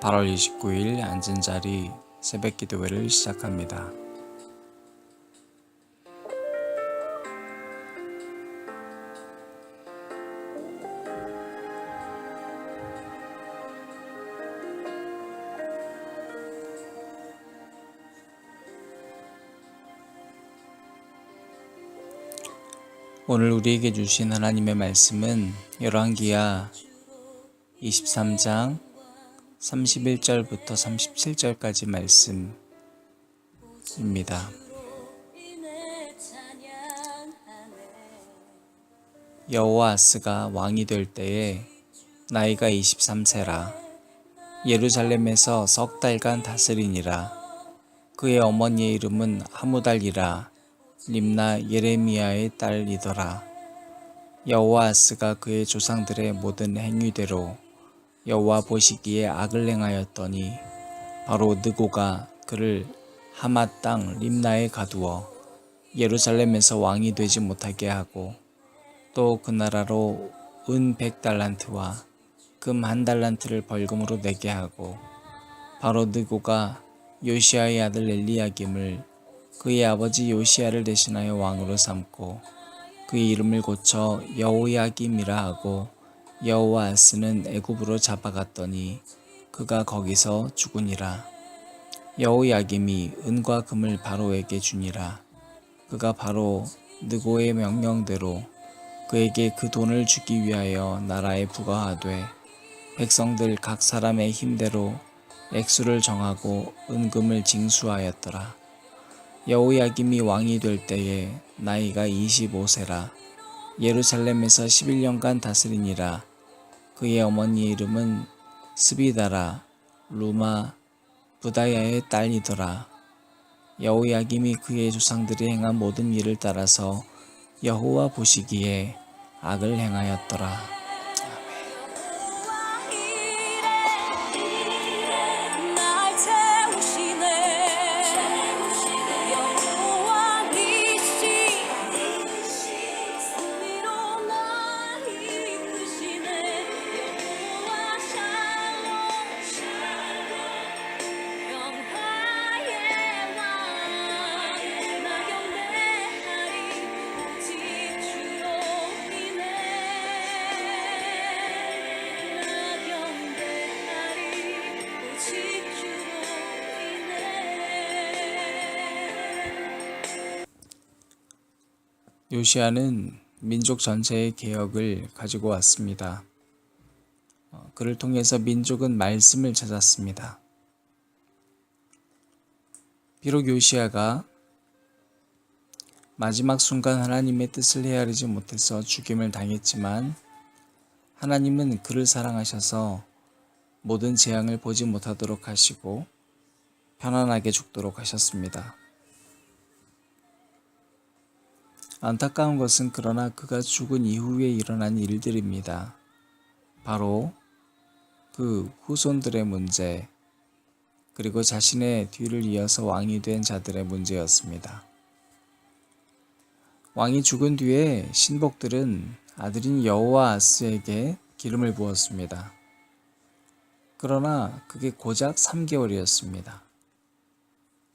8월 29일 앉은 자리 새벽 기도회를 시작합니다. 오늘 우리에게 주신 하나님의 말씀은 열왕기야 23장 31절부터 37절까지 말씀입니다. 여호아스가 왕이 될 때에 나이가 23세라. 예루살렘에서 석 달간 다스리니라. 그의 어머니의 이름은 하무달이라. 림나 예레미야의 딸이더라. 여호아스가 그의 조상들의 모든 행위대로 여호와 보시기에 악을 행하였더니 바로 느고가 그를 하맛 땅 림나에 가두어 예루살렘에서 왕이 되지 못하게 하고 또 그 나라로 은 백달란트와 금 한 달란트를 벌금으로 내게 하고 바로 느고가 요시아의 아들 엘리야김을 그의 아버지 요시아를 대신하여 왕으로 삼고 그의 이름을 고쳐 여호야김이라 하고 여호와스는 애굽으로 잡아갔더니 그가 거기서 죽으니라. 여호야김이 은과 금을 바로에게 주니라. 그가 바로 느고의 명령대로 그에게 그 돈을 주기 위하여 나라에 부과하되 백성들 각 사람의 힘대로 액수를 정하고 은금을 징수하였더라. 여호야김이 왕이 될 때에 나이가 25세라. 예루살렘에서 11년간 다스리니라 그의 어머니의 이름은 스비다라 루마 부다야의 딸이더라. 여호야김이 그의 조상들이 행한 모든 일을 따라서 여호와 보시기에 악을 행하였더라. 요시아는 민족 전체의 개혁을 가지고 왔습니다. 어, 그를 통해서 민족은 말씀을 찾았습니다. 비록 요시아가 마지막 순간 하나님의 뜻을 헤아리지 못해서 죽임을 당했지만 하나님은 그를 사랑하셔서 모든 재앙을 보지 못하도록 하시고 편안하게 죽도록 하셨습니다. 안타까운 것은 그러나 그가 죽은 이후에 일어난 일들입니다. 바로 그 후손들의 문제, 그리고 자신의 뒤를 이어서 왕이 된 자들의 문제였습니다. 왕이 죽은 뒤에 신복들은 아들인 여호와스에게 기름을 부었습니다. 그러나 그게 고작 3개월이었습니다.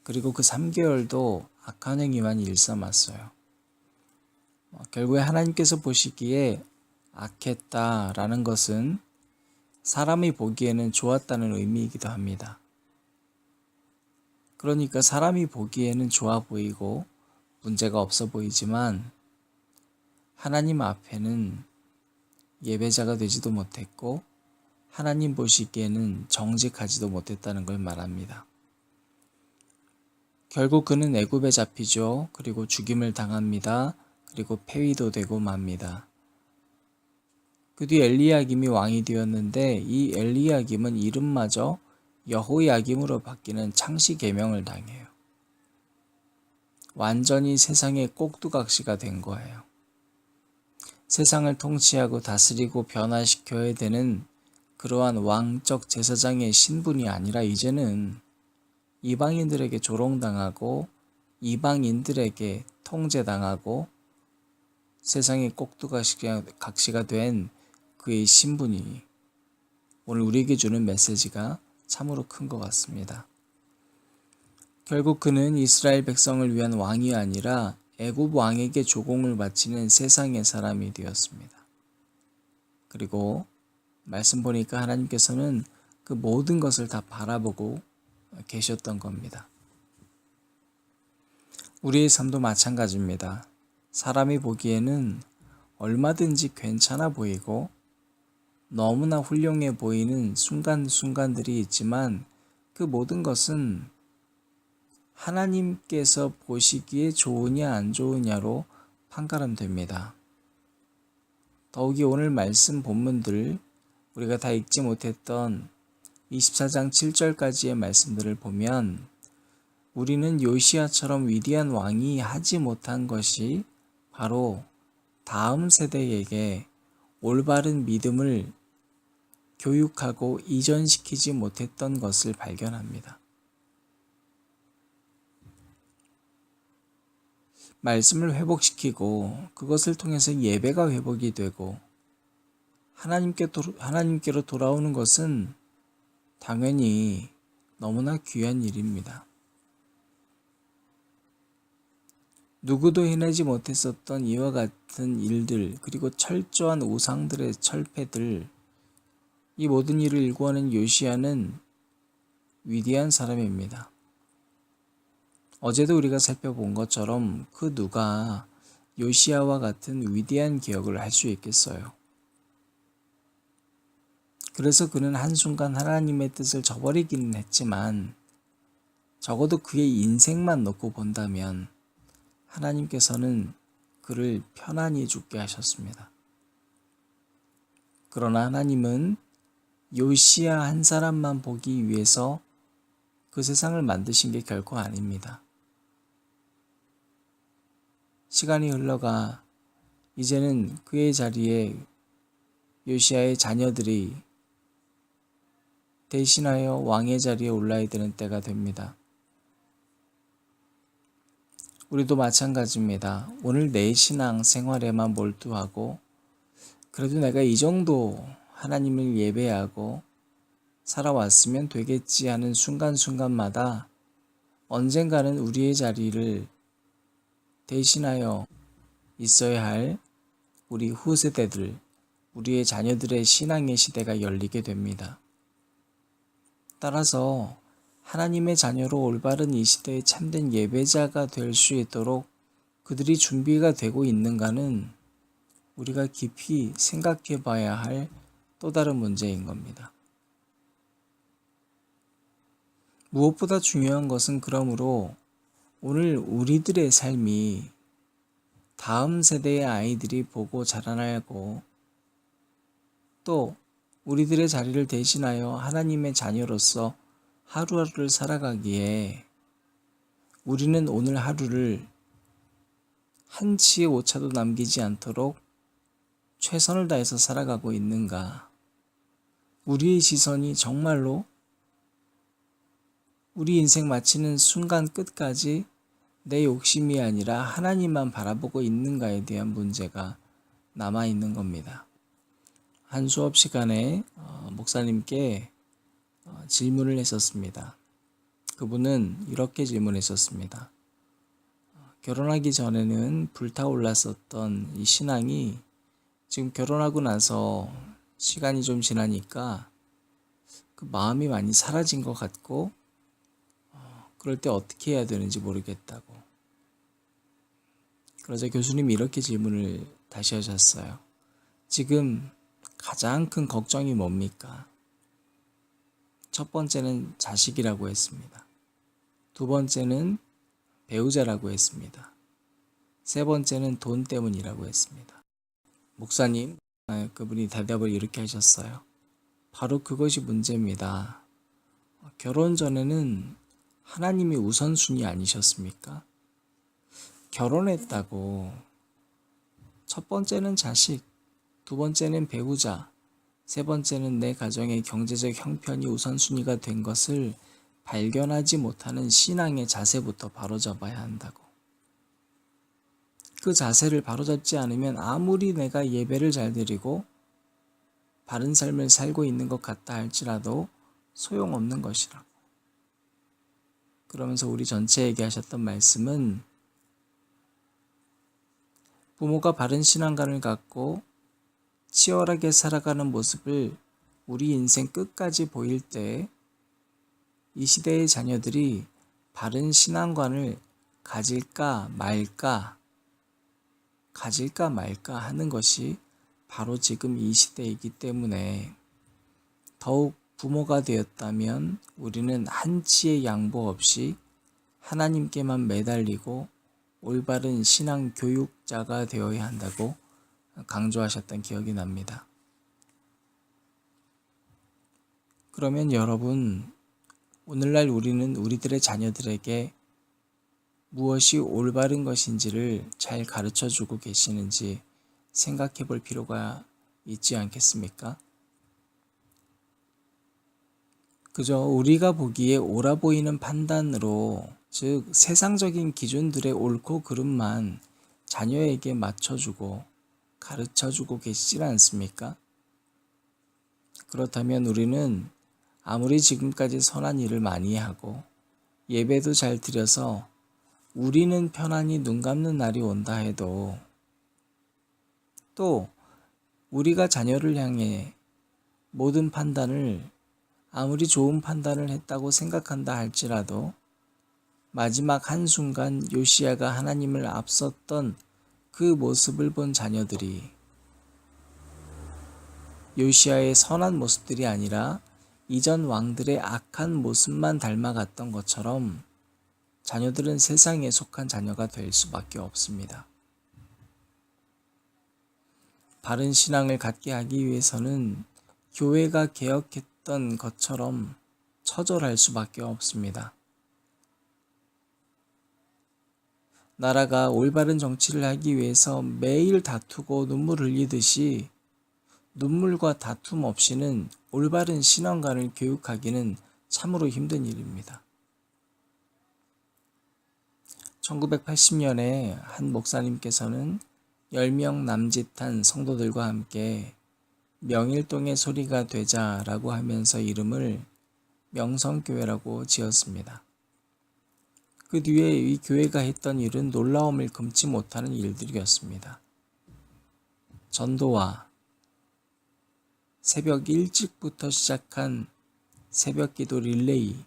그리고 그 3개월도 악한 행위만 일삼았어요. 어, 결국에 하나님께서 보시기에 악했다라는 것은 사람이 보기에는 좋았다는 의미이기도 합니다. 그러니까 사람이 보기에는 좋아 보이고 문제가 없어 보이지만 하나님 앞에는 예배자가 되지도 못했고 하나님 보시기에는 정직하지도 못했다는 걸 말합니다. 결국 그는 애굽에 잡히죠. 그리고 죽임을 당합니다. 그리고 폐위도 되고 맙니다. 그 뒤 엘리야김이 왕이 되었는데 이 엘리야김은 이름마저 여호야김으로 바뀌는 창시 계명을 당해요. 완전히 세상의 꼭두각시가 된 거예요. 세상을 통치하고 다스리고 변화시켜야 되는 그러한 왕적 제사장의 신분이 아니라 이제는 이방인들에게 조롱당하고 이방인들에게 통제당하고 세상의 꼭두각시가 된 그의 신분이 오늘 우리에게 주는 메시지가 참으로 큰 것 같습니다. 결국 그는 이스라엘 백성을 위한 왕이 아니라 애굽 왕에게 조공을 바치는 세상의 사람이 되었습니다. 그리고 말씀 보니까 하나님께서는 그 모든 것을 다 바라보고 계셨던 겁니다. 우리의 삶도 마찬가지입니다. 사람이 보기에는 얼마든지 괜찮아 보이고 너무나 훌륭해 보이는 순간순간들이 있지만 그 모든 것은 하나님께서 보시기에 좋으냐 안 좋으냐로 판가름됩니다. 더욱이 오늘 말씀 본문들 우리가 다 읽지 못했던 24장 7절까지의 말씀들을 보면 우리는 요시아처럼 위대한 왕이 하지 못한 것이 바로 다음 세대에게 올바른 믿음을 교육하고 이전시키지 못했던 것을 발견합니다. 말씀을 회복시키고 그것을 통해서 예배가 회복이 되고 하나님께 도, 하나님께로 돌아오는 것은 당연히 너무나 귀한 일입니다. 누구도 해내지 못했었던 이와 같은 일들, 그리고 철저한 우상들의 철폐들, 이 모든 일을 일구하는 요시아는 위대한 사람입니다. 어제도 우리가 살펴본 것처럼 그 누가 요시아와 같은 위대한 기억을 할 수 있겠어요. 그래서 그는 한순간 하나님의 뜻을 저버리기는 했지만 적어도 그의 인생만 놓고 본다면 하나님께서는 그를 편안히 죽게 하셨습니다. 그러나 하나님은 요시아 한 사람만 보기 위해서 그 세상을 만드신 게 결코 아닙니다. 시간이 흘러가 이제는 그의 자리에 요시아의 자녀들이 대신하여 왕의 자리에 올라야 되는 때가 됩니다. 우리도 마찬가지입니다. 오늘 내 신앙 생활에만 몰두하고 그래도 내가 이 정도 하나님을 예배하고 살아왔으면 되겠지 하는 순간순간마다 언젠가는 우리의 자리를 대신하여 있어야 할 우리 후세대들, 우리의 자녀들의 신앙의 시대가 열리게 됩니다. 따라서 하나님의 자녀로 올바른 이 시대에 참된 예배자가 될 수 있도록 그들이 준비가 되고 있는가는 우리가 깊이 생각해 봐야 할 또 다른 문제인 겁니다. 무엇보다 중요한 것은 그러므로 오늘 우리들의 삶이 다음 세대의 아이들이 보고 자라나고 또 우리들의 자리를 대신하여 하나님의 자녀로서 하루하루를 살아가기에 우리는 오늘 하루를 한치의 오차도 남기지 않도록 최선을 다해서 살아가고 있는가? 우리의 시선이 정말로 우리 인생 마치는 순간 끝까지 내 욕심이 아니라 하나님만 바라보고 있는가에 대한 문제가 남아 있는 겁니다. 한 수업 시간에 어, 목사님께 어, 질문을 했었습니다. 그분은 이렇게 질문했었습니다. 어, 결혼하기 전에는 불타올랐었던 이 신앙이 지금 결혼하고 나서 시간이 좀 지나니까 그 마음이 많이 사라진 것 같고 그럴 때 어떻게 해야 되는지 모르겠다고. 그러자 교수님이 이렇게 질문을 다시 하셨어요. 지금 가장 큰 걱정이 뭡니까? 첫 번째는 자식이라고 했습니다. 두 번째는 배우자라고 했습니다. 세 번째는 돈 때문이라고 했습니다. 목사님, 아, 그분이 대답을 이렇게 하셨어요. 바로 그것이 문제입니다. 결혼 전에는 하나님이 우선순위 아니셨습니까? 결혼했다고 첫 번째는 자식, 두 번째는 배우자, 세 번째는 내 가정의 경제적 형편이 우선순위가 된 것을 발견하지 못하는 신앙의 자세부터 바로잡아야 한다고. 그 자세를 바로잡지 않으면 아무리 내가 예배를 잘 드리고 바른 삶을 살고 있는 것 같다 할지라도 소용없는 것이라고. 그러면서 우리 전체에게 하셨던 말씀은 부모가 바른 신앙관을 갖고 치열하게 살아가는 모습을 우리 인생 끝까지 보일 때 이 시대의 자녀들이 바른 신앙관을 가질까 말까, 가질까 말까 하는 것이 바로 지금 이 시대이기 때문에 더욱 부모가 되었다면 우리는 한치의 양보 없이 하나님께만 매달리고 올바른 신앙 교육자가 되어야 한다고 강조하셨던 기억이 납니다. 그러면 여러분, 오늘날 우리는 우리들의 자녀들에게 무엇이 올바른 것인지를 잘 가르쳐 주고 계시는지 생각해 볼 필요가 있지 않겠습니까? 그저 우리가 보기에 옳아 보이는 판단으로, 즉, 세상적인 기준들의 옳고 그름만 자녀에게 맞춰주고 가르쳐 주고 계시질 않습니까? 그렇다면 우리는 아무리 지금까지 선한 일을 많이 하고 예배도 잘 드려서 우리는 편안히 눈 감는 날이 온다 해도 또 우리가 자녀를 향해 모든 판단을 아무리 좋은 판단을 했다고 생각한다 할지라도 마지막 한순간 요시야가 하나님을 앞섰던 그 모습을 본 자녀들이 요시야의 선한 모습들이 아니라 이전 왕들의 악한 모습만 닮아갔던 것처럼 자녀들은 세상에 속한 자녀가 될 수밖에 없습니다. 바른 신앙을 갖게 하기 위해서는 교회가 개혁했던 것처럼 처절할 수밖에 없습니다. 나라가 올바른 정치를 하기 위해서 매일 다투고 눈물 흘리듯이 눈물과 다툼 없이는 올바른 신앙관을 교육하기는 참으로 힘든 일입니다. 1980년에 한 목사님께서는 10명 남짓한 성도들과 함께 명일동의 소리가 되자라고 하면서 이름을 명성교회라고 지었습니다. 그 뒤에 이 교회가 했던 일은 놀라움을 금치 못하는 일들이었습니다. 전도와 새벽 일찍부터 시작한 새벽 기도 릴레이,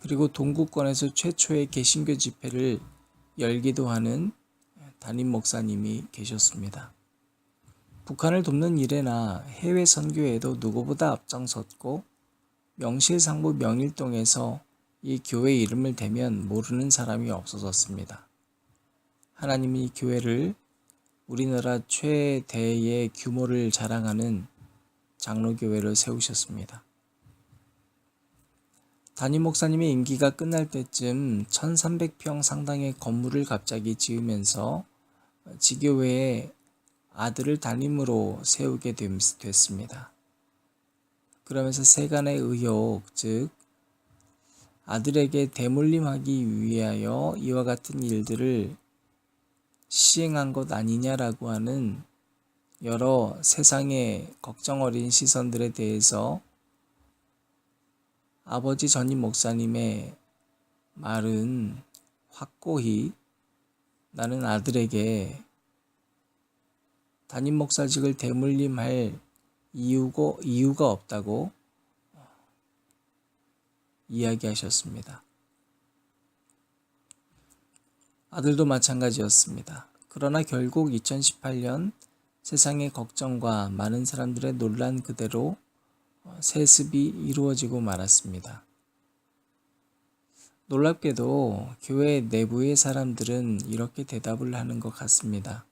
그리고 동구권에서 최초의 개신교 집회를 열기도 하는 담임 목사님이 계셨습니다. 북한을 돕는 일에나 해외 선교에도 누구보다 앞장섰고 명실상부 명일동에서 이 교회 이름을 대면 모르는 사람이 없어졌습니다. 하나님이 이 교회를 우리나라 최대의 규모를 자랑하는 장로교회를 세우셨습니다. 담임 목사님의 임기가 끝날 때쯤 1300평 상당의 건물을 갑자기 지으면서 지교회에 아들을 담임으로 세우게 됐습니다. 그러면서 세간의 의혹, 즉 아들에게 대물림하기 위하여 이와 같은 일들을 시행한 것 아니냐라고 하는 여러 세상의 걱정 어린 시선들에 대해서 아버지 전임 목사님의 말은 확고히 나는 아들에게 담임 목사직을 대물림할 이유고, 이유가 없다고 이야기하셨습니다. 아들도 마찬가지였습니다. 그러나 결국 2018년 세상의 걱정과 많은 사람들의 논란 그대로 세습이 이루어지고 말았습니다. 놀랍게도 교회 내부의 사람들은 이렇게 대답을 하는 것 같습니다.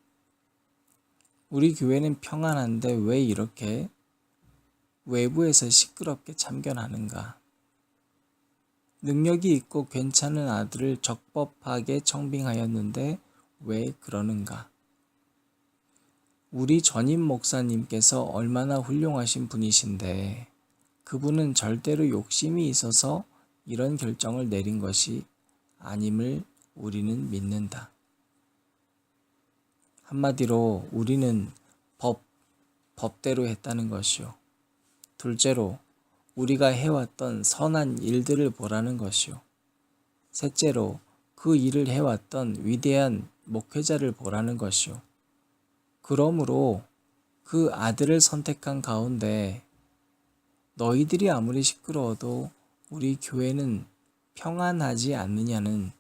우리 교회는 평안한데 왜 이렇게 외부에서 시끄럽게 참견하는가? 능력이 있고 괜찮은 아들을 적법하게 청빙하였는데 왜 그러는가? 우리 전임 목사님께서 얼마나 훌륭하신 분이신데 그분은 절대로 욕심이 있어서 이런 결정을 내린 것이 아님을 우리는 믿는다. 한마디로 우리는 법, 법대로 했다는 것이요. 둘째로 우리가 해왔던 선한 일들을 보라는 것이요. 셋째로 그 일을 해왔던 위대한 목회자를 보라는 것이요. 그러므로 그 아들을 선택한 가운데 너희들이 아무리 시끄러워도 우리 교회는 평안하지 않느냐는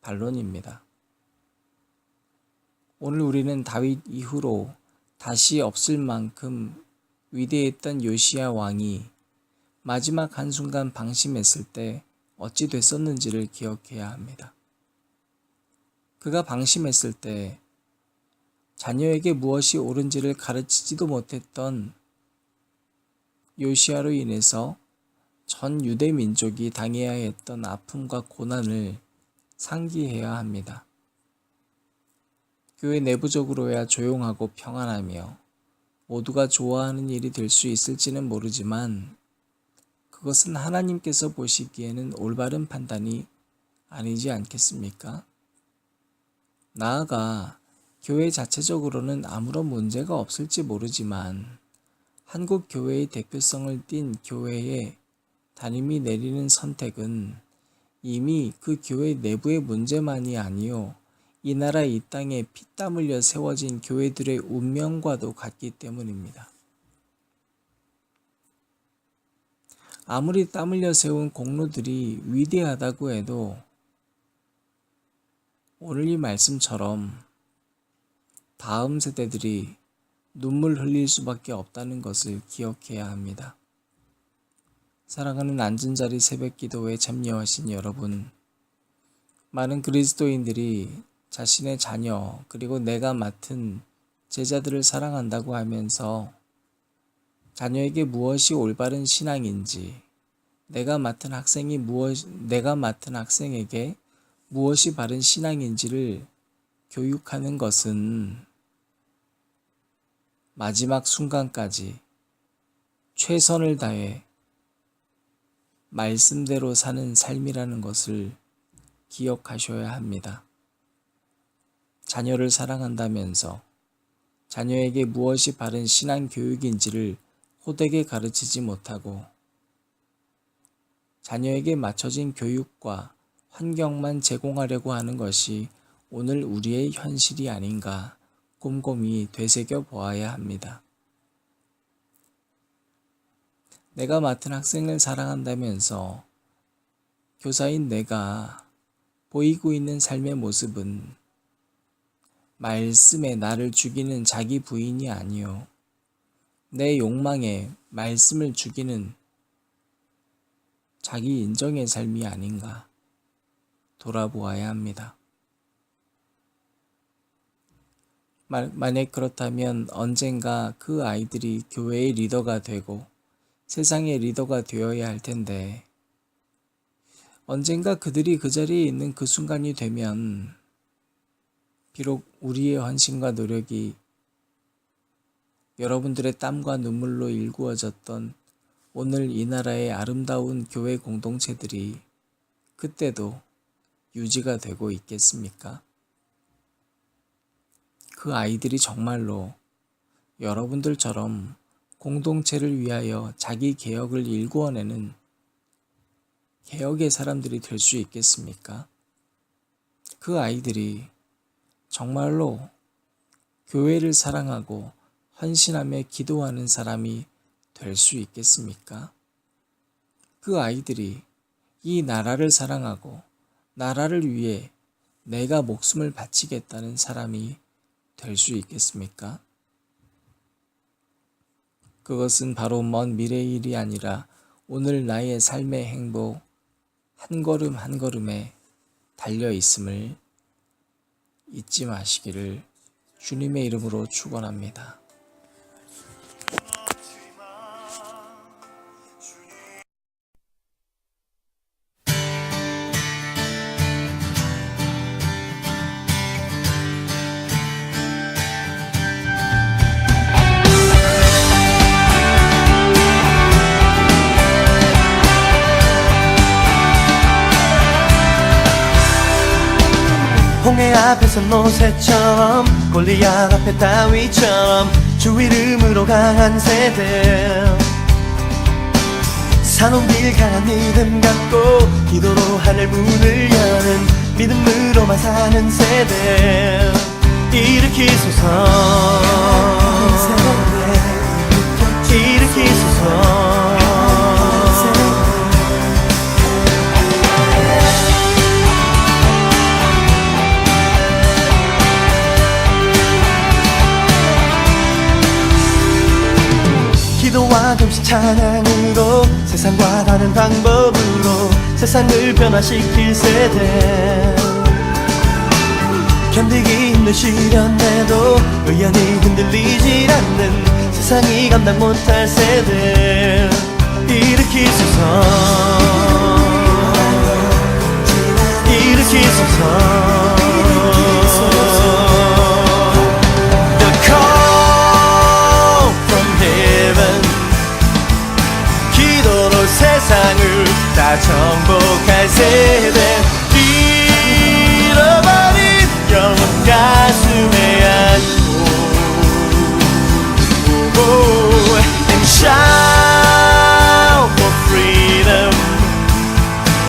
반론입니다. 오늘 우리는 다윗 이후로 다시 없을 만큼 위대했던 요시야 왕이 마지막 한순간 방심했을 때 어찌 됐었는지를 기억해야 합니다. 그가 방심했을 때 자녀에게 무엇이 옳은지를 가르치지도 못했던 요시아로 인해서 전 유대 민족이 당해야 했던 아픔과 고난을 상기해야 합니다. 교회 내부적으로야 조용하고 평안하며 모두가 좋아하는 일이 될 수 있을지는 모르지만 그것은 하나님께서 보시기에는 올바른 판단이 아니지 않겠습니까? 나아가 교회 자체적으로는 아무런 문제가 없을지 모르지만 한국 교회의 대표성을 띤 교회에 담임이 내리는 선택은 이미 그 교회 내부의 문제만이 아니요 이 나라 이 땅에 피땀 흘려 세워진 교회들의 운명과도 같기 때문입니다. 아무리 땀 흘려 세운 공로들이 위대하다고 해도 오늘 이 말씀처럼 다음 세대들이 눈물 흘릴 수밖에 없다는 것을 기억해야 합니다. 사랑하는 앉은 자리 새벽 기도에 참여하신 여러분, 많은 그리스도인들이 자신의 자녀 그리고 내가 맡은 제자들을 사랑한다고 하면서 자녀에게 무엇이 올바른 신앙인지, 내가 맡은 학생이 무엇, 내가 맡은 학생에게 무엇이 바른 신앙인지를 교육하는 것은 마지막 순간까지 최선을 다해 말씀대로 사는 삶이라는 것을 기억하셔야 합니다. 자녀를 사랑한다면서 자녀에게 무엇이 바른 신앙 교육인지를 호되게 가르치지 못하고 자녀에게 맞춰진 교육과 환경만 제공하려고 하는 것이 오늘 우리의 현실이 아닌가 곰곰이 되새겨 보아야 합니다. 내가 맡은 학생을 사랑한다면서 교사인 내가 보이고 있는 삶의 모습은 말씀에 나를 죽이는 자기 부인이 아니요. 내 욕망에 말씀을 죽이는 자기 인정의 삶이 아닌가 돌아보아야 합니다. 만약 그렇다면 언젠가 그 아이들이 교회의 리더가 되고 세상의 리더가 되어야 할 텐데 언젠가 그들이 그 자리에 있는 그 순간이 되면 비록 우리의 헌신과 노력이 여러분들의 땀과 눈물로 일구어졌던 오늘 이 나라의 아름다운 교회 공동체들이 그때도 유지가 되고 있겠습니까? 그 아이들이 정말로 여러분들처럼 공동체를 위하여 자기 개혁을 일구어내는 개혁의 사람들이 될 수 있겠습니까? 그 아이들이 정말로 교회를 사랑하고 헌신하며 기도하는 사람이 될 수 있겠습니까? 그 아이들이 이 나라를 사랑하고 나라를 위해 내가 목숨을 바치겠다는 사람이 될 수 있겠습니까? 그것은 바로 먼 미래의 일이 아니라 오늘 나의 삶의 행복 한 걸음 한 걸음에 달려 있음을 잊지 마시기를 주님의 이름으로 축원합니다. 앞에서 모세처럼 골리앗 앞에 다윗처럼 주 이름으로 강한 새들 사놓은 길 강한 믿음 갖고 기도로 하늘 문을 여는 믿음으로만 사는 세대. 일으키소서. 일으키소서 동시 찬양으로 세상과 다른 방법으로 세상을 변화시킬 세대. 견디기 힘든 시련에도 의연히 흔들리질 않는 세상이 감당 못할 세대. 일으키소서. 일으키소서 다 정복할 세대.